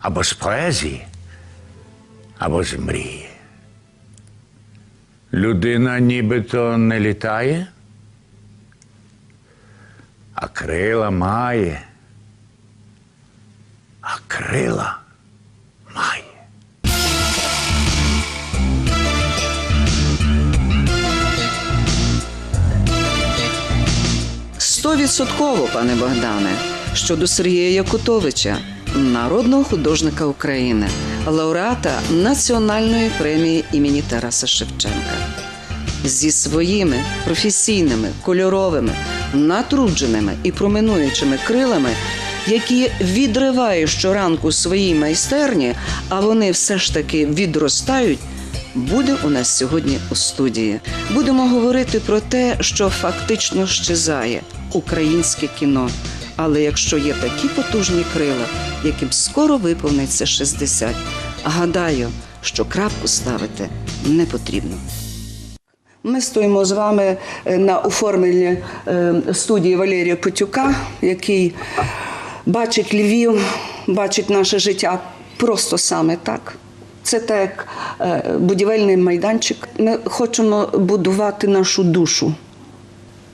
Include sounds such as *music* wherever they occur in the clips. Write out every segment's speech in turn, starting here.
або з поезії, або з мрії. Людина нібито не літає, а крила має, а крила має. Стовідсотково, пане Богдане, щодо Сергія Якутовича, народного художника України, лауреата Національної премії імені Тараса Шевченка. Зі своїми професійними, кольоровими, натрудженими і проминуючими крилами, які відриває щоранку свої майстерні, а вони все ж таки відростають, буде у нас сьогодні у студії. Будемо говорити про те, що фактично щезає українське кіно. Але якщо є такі потужні крила, яким скоро виповниться 60, гадаю, що крапку ставити не потрібно. Ми стоїмо з вами е, на оформленні е, студії Валерія Потюка, який бачить Львів, бачить наше життя просто саме так. Це так е, будівельний майданчик. Ми хочемо будувати нашу душу.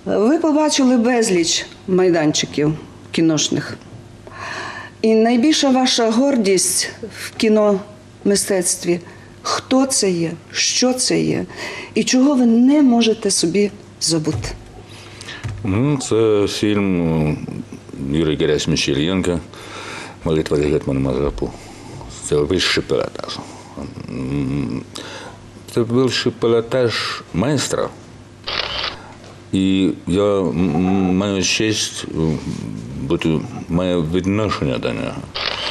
Ви побачили безліч майданчиків кіношних. І найбільша ваша гордість в кіномистецтві хто це є, що це є, і чого ви не можете собі забути. Ну, це фільм е, Юрія Герасимовича Ільєнка Молитва гетьмана Мазапу. Це вищий пілотаж. Це вищий пілотаж майстра. І я маю честь е, бути, маю відношення до нього.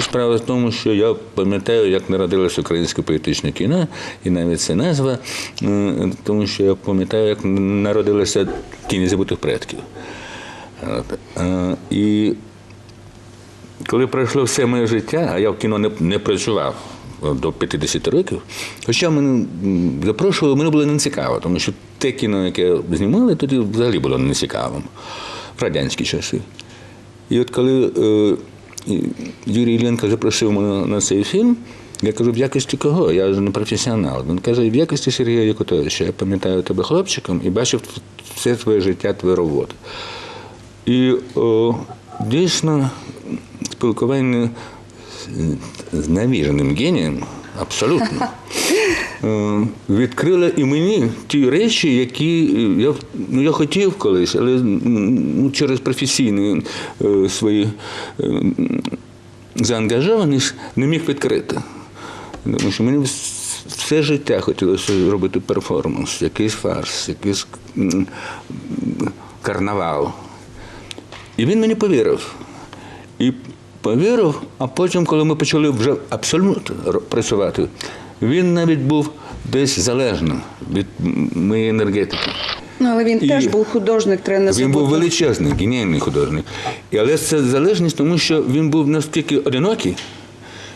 Справа в тому, що я пам'ятаю, як народилось українське політичне кіно, і навіть це назва, е, тому що я пам'ятаю, як народилося тіні забутих предків. Е, І коли пройшло все моє життя, а я в кіно не, не працював до 50 років, хоча мене запрошували, мене було не цікаво, тому що те кіно, яке знімали, тоді взагалі було не цікавим в радянські часи. І от коли е, Юрій Іллєнко запросив мене на цей фільм, я кажу, в якості кого? Я ж не професіонал. Він каже, в якості Сергія Якутовича. Я пам'ятаю тебе хлопчиком і бачив все твоє життя, твою роботу. І о, дійсно спілкування з- з генієм абсолютно *laughs* е, відкрило і мені ті речі, які я, ну, я хотів колись, але ну, через професійні е, свої е, заангажованість не міг відкрити. Тому що мені все життя хотілося робити перформанс, якийсь фарс, якийсь карнавал. І він мені повірив. І повірив, а потім, коли ми почали вже абсолютно працювати, він навіть був десь залежним від моєї енергетики. Ну, але він І теж був художник, треба не Він був величезний, геніальний художник. І, але це залежність, тому що він був настільки одинокий,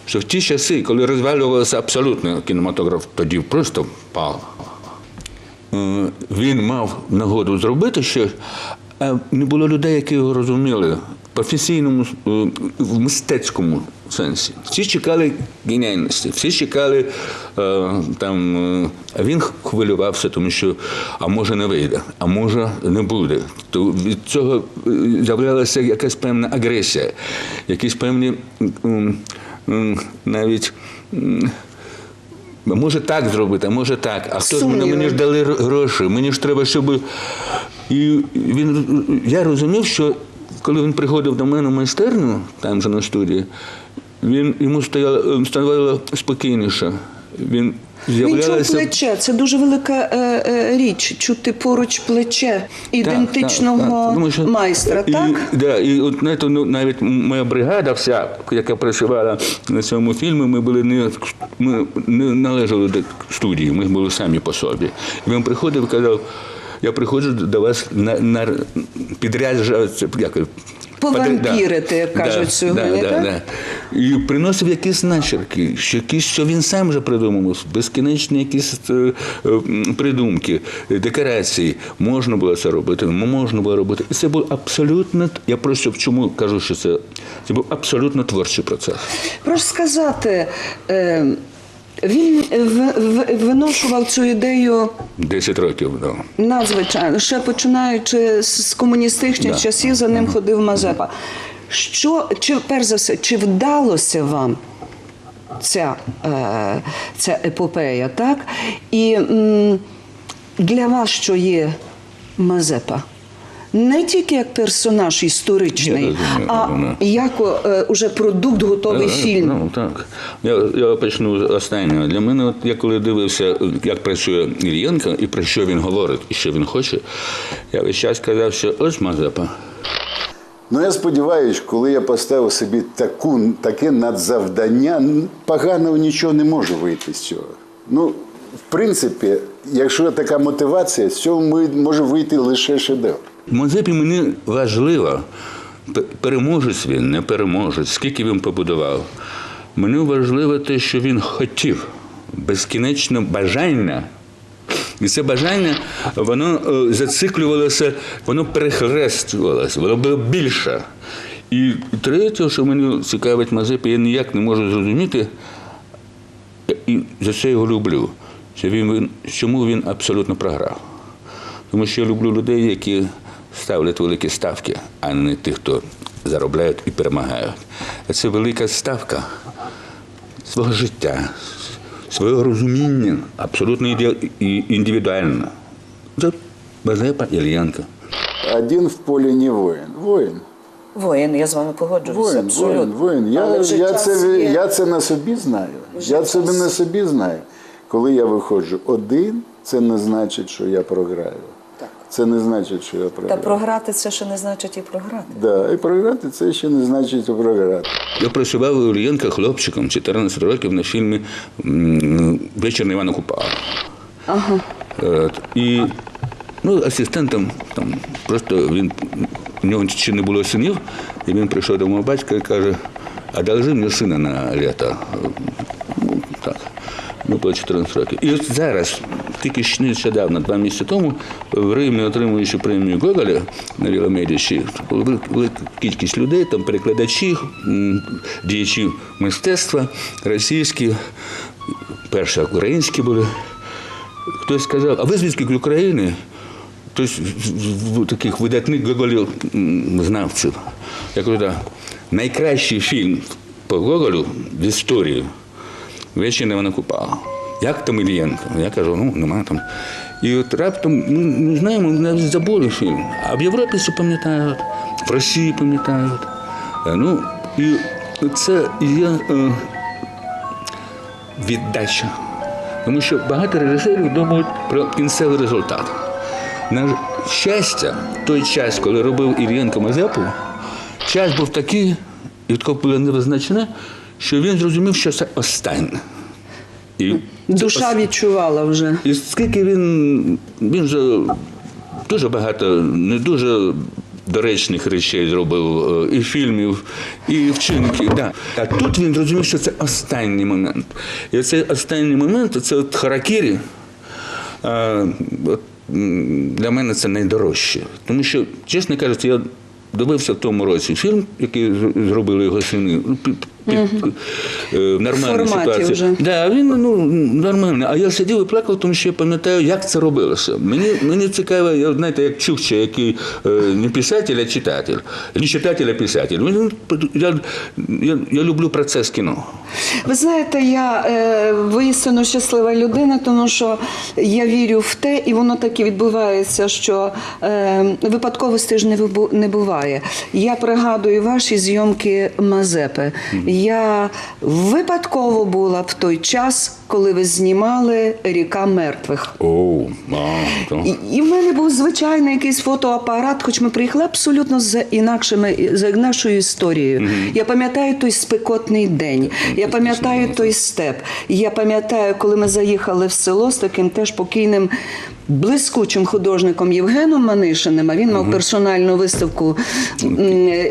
що в ті часи, коли розвалювався абсолютно кінематограф, тоді просто впав. Е, Він мав нагоду зробити щось, а не було людей, які його розуміли професійному, е, в мистецькому сенсі. Всі чекали геніальності, всі чекали е, там. е, А він хвилювався, тому що а може не вийде, а може не буде. То від цього е, з'являлася якась певна агресія, якісь певні навіть. Може так зробити, а може так. А хто мені ж дали гроші, мені ж треба, щоб. І він, я розумів, що коли він приходив до мене в майстерню, там же на студії, він, йому стояло, ставало спокійніше. Він Він чув плече. Це дуже велика е, е, річ. Чути поруч плече ідентичного Так, так, так. Що- майстра, і, так? Да, і от ну, навіть моя бригада, вся, яка працювала на цьому фільмі, ми були не ми не належали до студії, ми були самі по собі. І він приходив і казав. Я приходжу до вас на, на підряджуватися, як Повампірити, як кажуть да, сьогодні, да, так? Да, да. І приносив якісь начерки, що якісь, що він сам вже придумав, безкінечні якісь е, е, придумки, декорації. Можна було це робити, можна було робити. І це був абсолютно, я просто чому кажу, що це, це був абсолютно творчий процес. Прошу сказати, е, він виношував цю ідею Десять років. Да. надзвичайно, ще починаючи з комуністичних Да. часів, за ним ходив Мазепа. Що, чи, перш за все, чи вдалося вам ця, е, ця епопея, так? І м, для вас що є Мазепа? Не тільки як персонаж історичний, розумію, а вона. як е, уже продукт, готовий Е, фільм. Ну, так. Я, я почну з останнього. Для мене, от, я коли дивився, як працює Ільєнко і про що він говорить, і що він хоче, я весь час казав, що ось Мазепа. Ну, я сподіваюся, коли я поставив собі таку, таке надзавдання, поганого нічого не може вийти з цього. Ну, в принципі, якщо така мотивація, з цього ми- може вийти лише шедевр. Мазепі мені важливо, переможець він, не переможець, скільки він побудував. Мені важливо те, що він хотів, безкінечне бажання. І це бажання, воно е, зациклювалося, воно перехрестювалося, воно було більше. І третє, що мені цікавить Мазепі, я ніяк не можу зрозуміти, і за це його люблю. Що він- чому він абсолютно програв? Тому що я люблю людей, які ставлять великі ставки, а не тих, хто заробляють і перемагають. Це велика ставка свого життя, свого розуміння, абсолютно індивідуально. Це Мазепа Ільянка. Один в полі не воїн. Воїн. Воїн, я з вами погоджуюся. Воїн, воїн, воїн. Я, Але я, це, є. я це на собі знаю. Вже я це час. на собі знаю. Коли я виходжу один, це не значить, що я програю. Це не значить, що я Та програти це ще не значить і програти. Да, і програти це ще не значить і програти. Я працював у Ільянка хлопчиком 14 років на фільмі Вечір на Івана Купала. Ага. І ну, асистентом там просто він у нього ще не було синів, і він прийшов до мого батька і каже, одолжи мені сина на літо. Ну, так. Ну, було 14 років. І от зараз, тільки ще нещодавно, два місяці тому, в Римі, отримуючи премію Гоголя на Медічі, кількість людей, там перекладачі, діячі мистецтва, російські, перші українські були. Хтось сказав, а ви звідки України? Хтось з- таких видатних Гоголів знавців. Я кажу, да, найкращий фільм по Гоголю в історії «Вечір на Івана Купала». Як там Ільєнко? Я кажу, ну нема там. І от раптом, ну, не знаємо, навіть забули фільм. А в Європі це пам'ятають, в Росії пам'ятають. Е, Ну, і це є е, віддача. Тому що багато режисерів думають про кінцевий результат. На щастя, той час, коли робив Ір'єнко Мазепу, час був такий, і таке було невизначне, що він зрозумів, що це останнє. І це Душа відчувала вже. і скільки він, він же дуже багато не дуже доречних речей зробив, е, і фільмів, і вчинків. Да. А тут він зрозумів, що це останній момент. І цей останній момент це от харакірі. е, от, для мене це найдорожче. Тому що, чесно кажучи, я дивився в тому році фільм, який зробили його сини. Під, е, в нормальній ситуації. вже. Да, він ну, нормальний. А я сидів і плакав, тому що я пам'ятаю, як це робилося. Мені, мені цікаво, я, знаєте, як Чукча, який е, не писатель, а читатель. Не читатель, а писатель. Я, я, я люблю процес кіно. Ви знаєте, я е, воістину щаслива людина, тому що я вірю в те, і воно так і відбувається, що е, випадковостей ж не, не буває. Я пригадую ваші зйомки Мазепи. Я випадково була в той час, коли ви знімали Ріка мертвих. О, а. І, і в мене був звичайний якийсь фотоапарат, хоч ми приїхали абсолютно з інакшими за нашою історією. Я пам'ятаю той спекотний день. Я пам'ятаю той степ. Я пам'ятаю, коли ми заїхали в село з таким теж покійним. Блискучим художником Євгеном Манишиним, а він мав персональну виставку,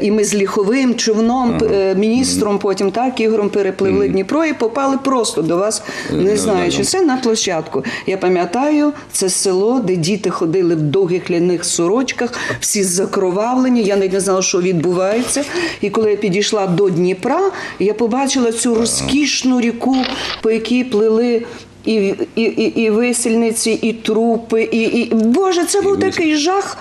і ми з ліховим човном, е, міністром, потім так Ігорем перепливли Дніпро і попали просто до вас, не знаю, чи це на площадку. Я пам'ятаю, це село, де діти ходили в довгих ляних сорочках, всі закровавлені. Я навіть не знала, що відбувається. І коли я підійшла до Дніпра, я побачила цю розкішну ріку, по якій плили. І, і, і, і висільниці, і трупи, і, і Боже, це був такий жах.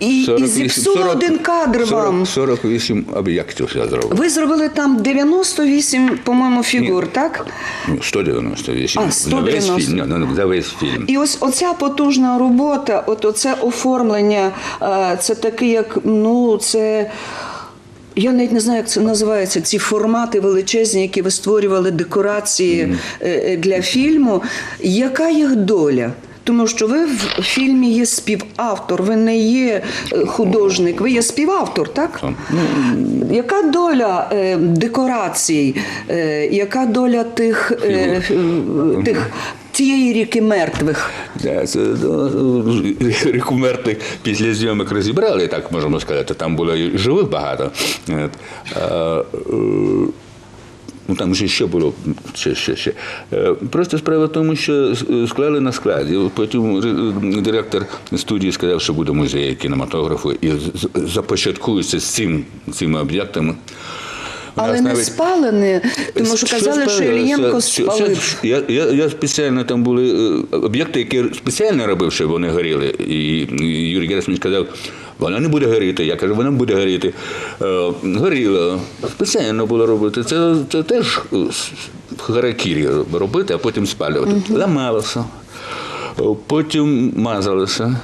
І, і зіпсуло один кадр вам. 40, 48 об'єктів я зробив. Ви зробили там 98, по-моєму, фігур, так? Ну, 198. А, На весь фільм. ну, ну, За весь фільм. І ось оця потужна робота, от оце оформлення, е, це таке, як ну це. Я навіть не знаю, як це називається. Ці формати величезні, які ви створювали декорації е, е, для фільму. Яка їх доля? Тому що ви в фільмі є співавтор, ви не є е, художник, ви є співавтор, так? Яка доля е, декорацій, е, яка доля тих, е, тих тієї ріки мертвих? Да, це ну, ріку мертвих після зйомок розібрали, так можемо сказати. Там було і живих багато. Е, Ну, там ще, ще було ще, ще, ще. Е, Просто справа в тому, що склали на складі. Потім директор студії сказав, що буде музей кінематографу і започаткується з цим, цими об'єктами. Але не навіть- спалені, тому що казали, що це- спалив. Я, я, я спеціально там були е, об'єкти, які спеціально робив, щоб вони горіли. І, Юрій Герасимович сказав, вона не буде горіти. Я кажу, вона буде горіти. Е, горіло. Спеціально було робити. Це, це теж е, харакірі робити, а потім спалювати. Ламалося. Е, Потім мазалося.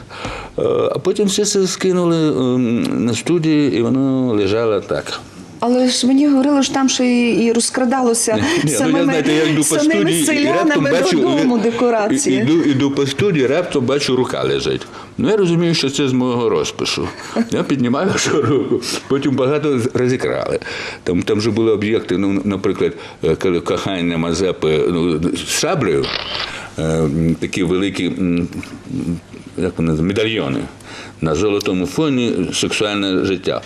А потім все це скинули е, на студії, і воно лежало так. Але ж мені говорили, що там ще і, і розкрадалося Ні, ну, я самими, знаєте, я йду по самими студії раптом селянами бачу додому декорації. Іду, іду по студії, раптом бачу, рука лежить. Ну я розумію, що це з мого розпису. Я піднімаю цю руку, потім багато розікрали. Там, там же були об'єкти, ну, наприклад, е, коли кохання Мазепи ну, з шаблею, е, такі великі як вони, медальйони на золотому фоні сексуальне життя.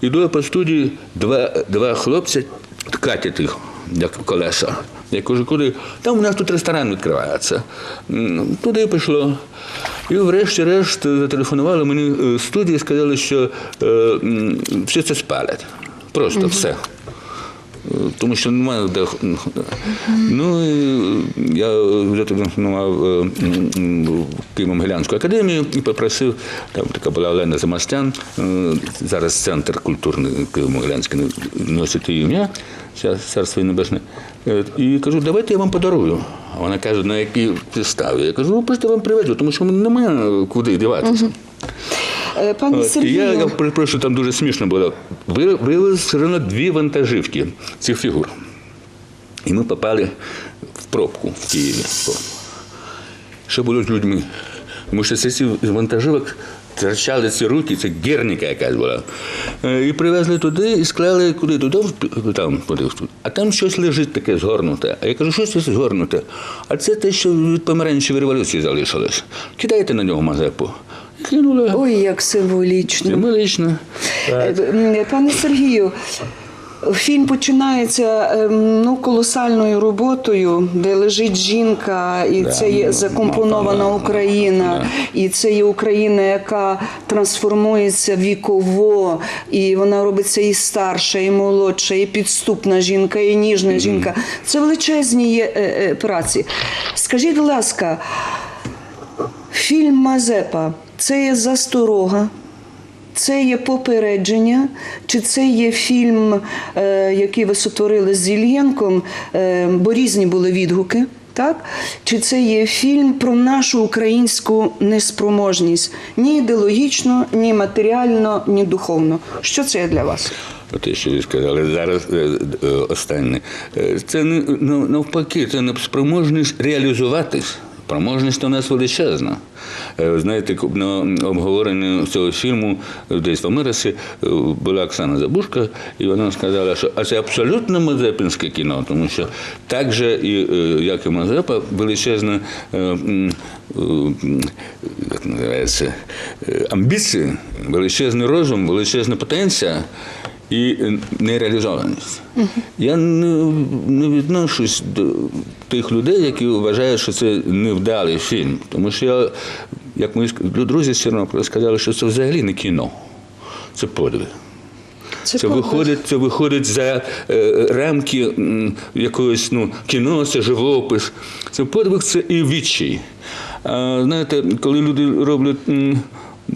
Іду по студії, два, два хлопці ткатять їх, як колеса. Я кажу, куди? Там у нас тут ресторан відкривається. Туди пішло. І врешті-решт зателефонували мені е, студії і сказали, що е, все це спалять. Просто все. Е, Тому що немає де. Ну я е, м, м, в Києво-Могилянську академію і попросив, там така була Олена Замастян, е, зараз центр культурний Києво-Могилянський носить її ім'я, царство небесне. Е, І кажу, давайте я вам подарую. А вона каже, на якій підставі? Я кажу, ну просто вам привезу, тому що немає куди діватися. Е, Пане Сергію, я, перепрошую, там дуже смішно було. Ви- все одно дві вантажівки цих фігур. І ми попали в пробку в Києві. Що було з людьми? Тому що це ці вантажівок торчали ці руки, це гірника якась була. Е, І привезли туди і склали куди туди, там, а там щось лежить таке згорнуте. А я кажу, що це згорнуте? А це те, що від помаранчевої революції залишилось. Кидайте на нього мазепу. Кинули. ой, як символічно. Символічно. Е, Пане Сергію, Фільм починається ем, ну, колосальною роботою, де лежить жінка, і Да, це є ну, закомпонована ну, да, Україна, і це є Україна, яка трансформується віково, і вона робиться і старша, і молодша, і підступна жінка, і ніжна жінка. Це величезні є е, е, праці. Скажіть, будь ласка, фільм Мазепа це є засторога. Це є попередження, чи це є фільм, е, який ви сотворили з Іллєнком, е, бо різні були відгуки, так? Чи це є фільм про нашу українську неспроможність ні ідеологічно, ні матеріально, ні духовно? Що це є для вас? Те, що ви сказали зараз е, останнє, це не ну, навпаки, це не спроможність реалізуватись. Спроможність у нас величезна. Е, Знаєте, на обговоренні цього фільму десь в Америці е, була Оксана Забушка, і вона сказала, що це абсолютно мазепинське кіно, тому що так же, е, як і Мазепа, величезна амбіції, величезний розум, величезна потенція і нереалізованість. Я не, не відношусь до тих людей, які вважають, що це невдалий фільм. Тому що я, як мої друзі з Тернополя сказали, що це взагалі не кіно, це подвиг. Це, подвиг. виходить, це виходить за е, рамки якогось ну, кіно, це живопис. Це подвиг, це і відчай. А знаєте, коли люди роблять м,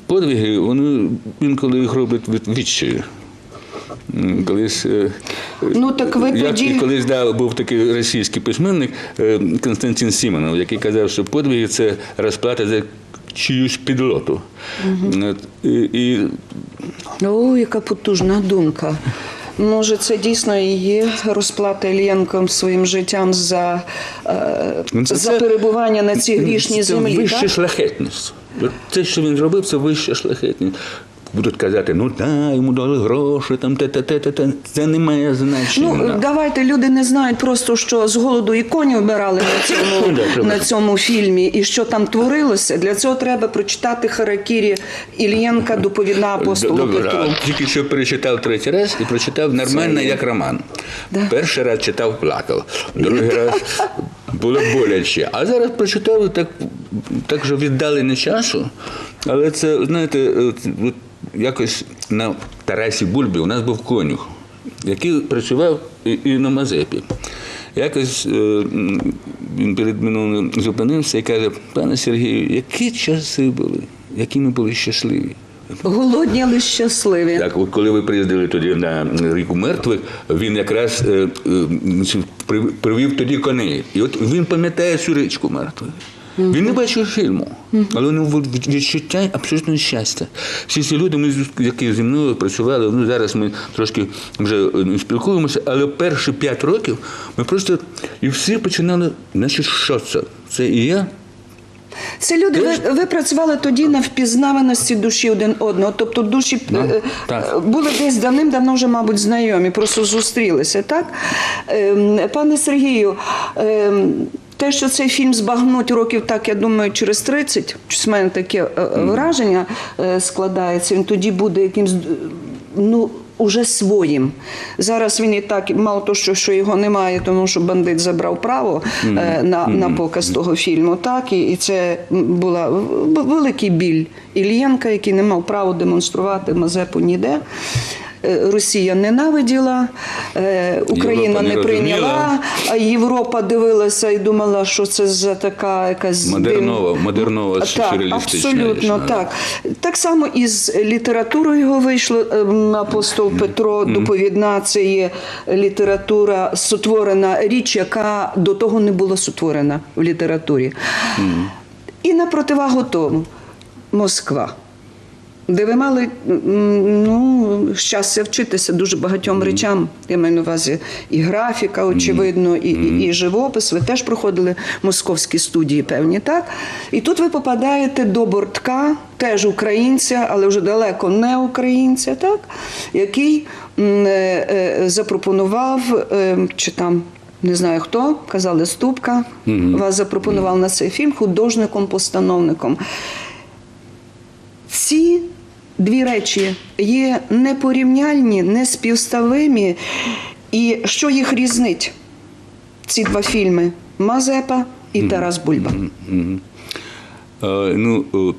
подвиги, вони інколи їх роблять від відчаю. Колись, е, Ну, так ви як, тоді- колись да, був такий російський письменник е, Константин Сімонов, який казав, що подвиги це розплата за чиюсь підлоту. От, і, О, яка потужна думка. Може, це дійсно і є розплата Ільєнком своїм життям за, е, Ну, це- за перебування на цій грішній це вища шляхетність. Те, що він зробив, це вища шляхетність. Будуть казати, ну так, йому дали гроші, там те, те, те, те, те. Це не має значення. Ну, давайте люди не знають просто, що з голоду і коні вбирали на *coughs* цьому, Да, на цьому фільмі, і що там творилося. Для цього треба прочитати Харакірі Ільєнка, доповідна апостолу Петру. тільки що перечитав третій раз і прочитав нормально, як роман. Да. Перший раз читав, плакав, другий *laughs* раз було боляче. А зараз прочитав і так, так же віддалені часу. Але це, знаєте, якось на Тарасі Бульбі у нас був конюх, який працював і, і на Мазепі. Якось е, він перед мною зупинився і каже, пане Сергію, які часи були, які ми були щасливі. Голодні, але щасливі. Так, от коли ви приїздили тоді на ріку мертвих, він якраз е, е, привів тоді коней. І от він пам'ятає цю річку мертвих. Він не бачив фільму, але у нього відчуття абсолютного щастя. Всі ці люди, ми, які зі мною працювали, ну зараз ми трошки вже е, спілкуємося, але перші п'ять років ми просто і всі починали, значить, що це? Це і я. Це люди, ви, ви працювали тоді на впізнаваності душі один одного. Тобто душі Ну, е, так. е, були десь давним-давно вже, мабуть, знайомі, просто зустрілися, так? Ем, Пане Сергію, ем, те, що цей фільм збагнуть років, так, я думаю, через 30, щось в мене таке е, е, враження е, складається, він тоді буде якимсь. ну, Уже своїм. Зараз він і так, мало того, що, що його немає, тому що бандит забрав право е, на, на показ того фільму. Так, і, і це була великий біль Ільєнка, який не мав права демонструвати Мазепу ніде. Е, Росія ненавиділа, е, Україна Європа не не прийняла, а Європа дивилася і думала, що це за така якась Модернова- модернова так, абсолютно річ, так. Так само і з літературою його вийшло ем, апостол Петро. Доповідна це є література сотворена річ, яка до того не була сотворена в літературі. І на противагу тому Москва. Де ви мали ну, щастя вчитися дуже багатьом речам. Я маю на увазі і графіка, очевидно, і, і, і живопис. Ви теж проходили московські студії, певні, так? І тут ви попадаєте до бортка, теж українця, але вже далеко не українця, так? який е, е, запропонував, е, чи там. Не знаю хто, казали Ступка, вас запропонував на цей фільм художником-постановником. Ці дві речі є непорівняльні, неспівставимі. І що їх різнить? Ці два фільми Мазепа і Тарас Бульба. Е, ну, е,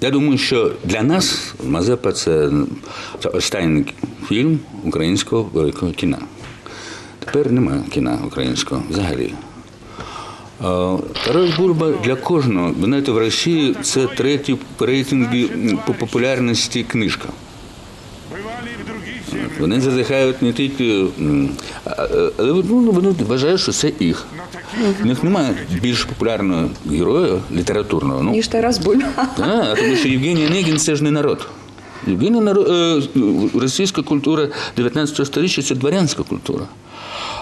я думаю, що для нас Мазепа це, це останній фільм українського великого кіна. Тепер немає кіна українського взагалі. Тарас Бульба для кожного, ви знаєте, в Росії це третій по рейтингі по популярності книжка. Вони зазихають не тільки, але ну, вони вважають, що це їх. У них немає більш популярного героя літературного. Ну, Ніж Тарас Бульба. так, тому що Євгеній Онегін це ж не народ. Євгеній народ, е, російська культура 19 століття це дворянська культура.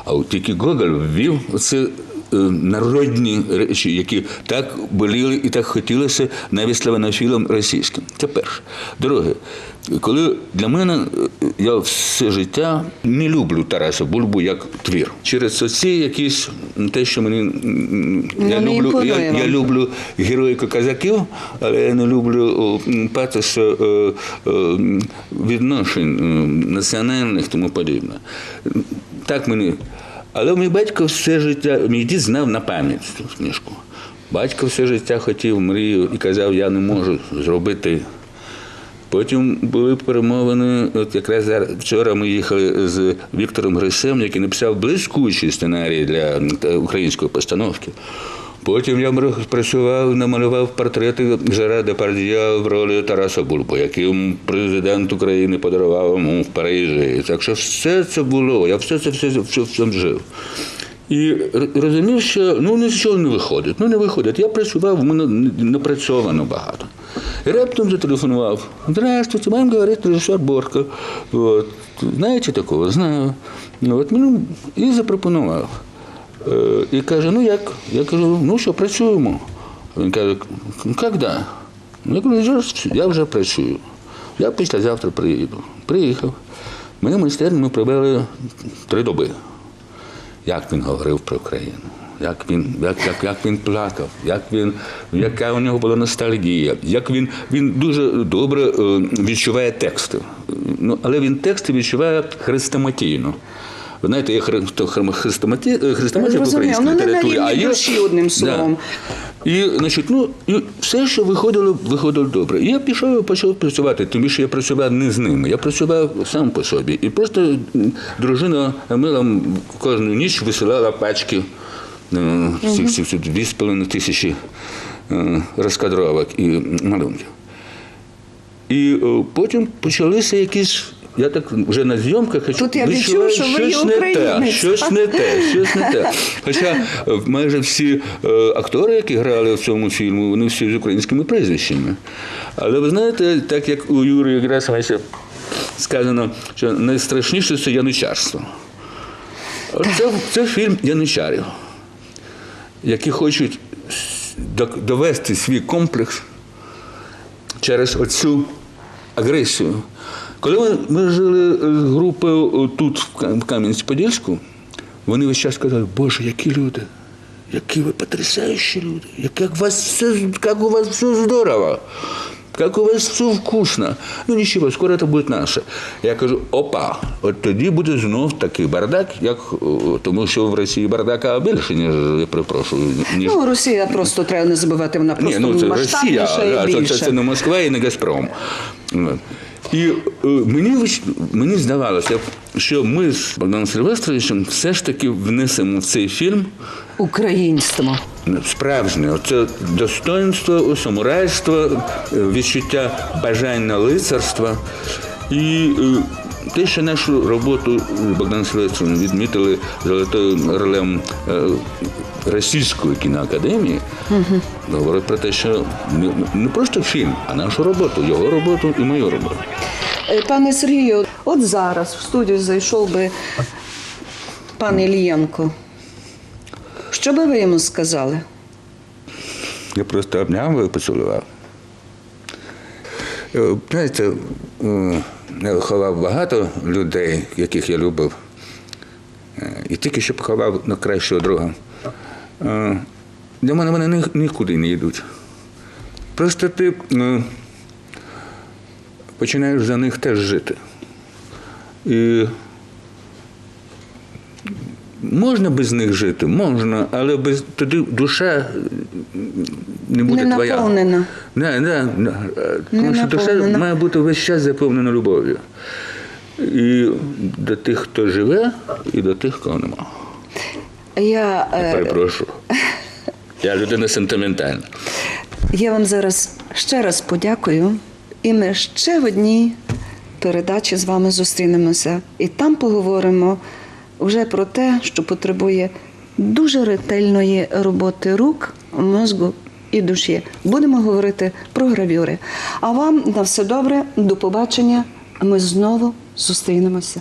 А от тільки Гоголь ввів це народні речі, які так боліли і так хотілося навіть славянофілам російським. Це перше. Друге, коли для мене е, я все життя не люблю Тараса Бульбу як твір. Через оці якісь те, що мені я Ну, люблю, я, я люблю героїку козаків, але я не люблю патос е, е, відношень національних тому подібне. Так мені. Але мій батько все життя, мій дід знав на пам'ять цю книжку. Батько все життя хотів, мрію і казав, я не можу зробити. Потім були перемовини. От якраз зараз вчора ми їхали з Віктором Грисем, який написав блискучий сценарій для української постановки. Потім я працював, намалював портрети Жера Депардія в ролі Тараса Бульба, який президент України подарував йому в Парижі. Так що все це було, я все це все, все, все жив. І розумів, що ну нічого не виходить. Ну не виходить. Я працював, в мене напрацьовано багато. І раптом зателефонував. Здравствуйте, вам говорить режисер Борко. От. Знаєте такого? Знаю. От, ну, і запропонував. І каже, ну як? Я кажу, ну що, працюємо. Він каже, коли? Ну, я кажу, «Я вже працюю. Я післязавтра приїду. Приїхав. Ми майстерні ми провели три доби як він говорив про Україну, як він, як, як, як він плакав, як він, яка у нього була ностальгія, як він, він дуже добре е, відчуває тексти. Ну, але він тексти відчуває хрестоматійно. Ви знаєте, є е, хрестоматія в українській Ну, літературі, а є душі, одним словом. І, значить, ну, і все, що виходило, виходило добре. І я пішов і почав працювати, тим більше я працював не з ними, я працював сам по собі. І просто дружина Амила кожну ніч висилала пачки всіх цих цих дві з половиною тисячі е, розкадровок і малюнків. І е, потім почалися якісь. Я так вже на зйомках Тут я відчув, що ви щось не те, щось не те, щось не те. Хоча е, майже всі е, актори, які грали в цьому фільмі, вони всі з українськими прізвищами. Але ви знаєте, так як у Юрія Герасимовича сказано, що найстрашніше це яничарство. Це, це фільм яничарів, які хочуть довести свій комплекс через оцю агресію. Коли ми, ми жили з групою тут, в Кам'янці-Подільську, вони весь час казали, Боже, які люди, які ви потрясаючі люди, як, як, вас все, як у вас все здорово. Как у вас все вкусно. Ну нічого, скоро це буде наше. Я кажу, опа, от тоді буде знов такий бардак, як тому що в Росії бардака більше, ніж я перепрошую, ніж Ну, Росія просто треба не забувати, вона просто ні, ну це Росія, масштабніша да, і це, це, це не Москва і не Газпром. І е, мені, мені здавалося, що ми з Богданом Сильвестровичем все ж таки внесемо в цей фільм Українство. справжнє це достоинство, самурайство, е, відчуття бажання лицарства. І е, те, що нашу роботу з Богданом Сильвестровичем відмітили золотим орлем е, Російської кіноакадемії, говорить про те, що не, просто фільм, а нашу роботу, його роботу і мою роботу. Е, Пане Сергію, от зараз в студію зайшов би пан Ілієнко. Що би ви йому сказали? Я просто обняв і поцілував. Е, Знаєте, е, я ховав багато людей, яких я любив, Е, і тільки що поховав на кращого друга. Е, Для мене вони ні- нікуди не йдуть. Просто ти е, починаєш за них теж жити. І можна без них жити, можна, але без, тоді душа не буде Не твоя. наповнена. Не, не, не. Тому що наповнена. має бути весь час заповнена любов'ю. І до тих, хто живе, і до тих, кого нема. Я, е, Перепрошую. *laughs* Я людина сентиментальна. я вам зараз ще раз подякую, і ми ще в одній передачі з вами зустрінемося. І там поговоримо вже про те, що потребує дуже ретельної роботи рук, мозку і душі. Будемо говорити про гравюри. А вам на все добре, до побачення. Ми знову зустрінемося.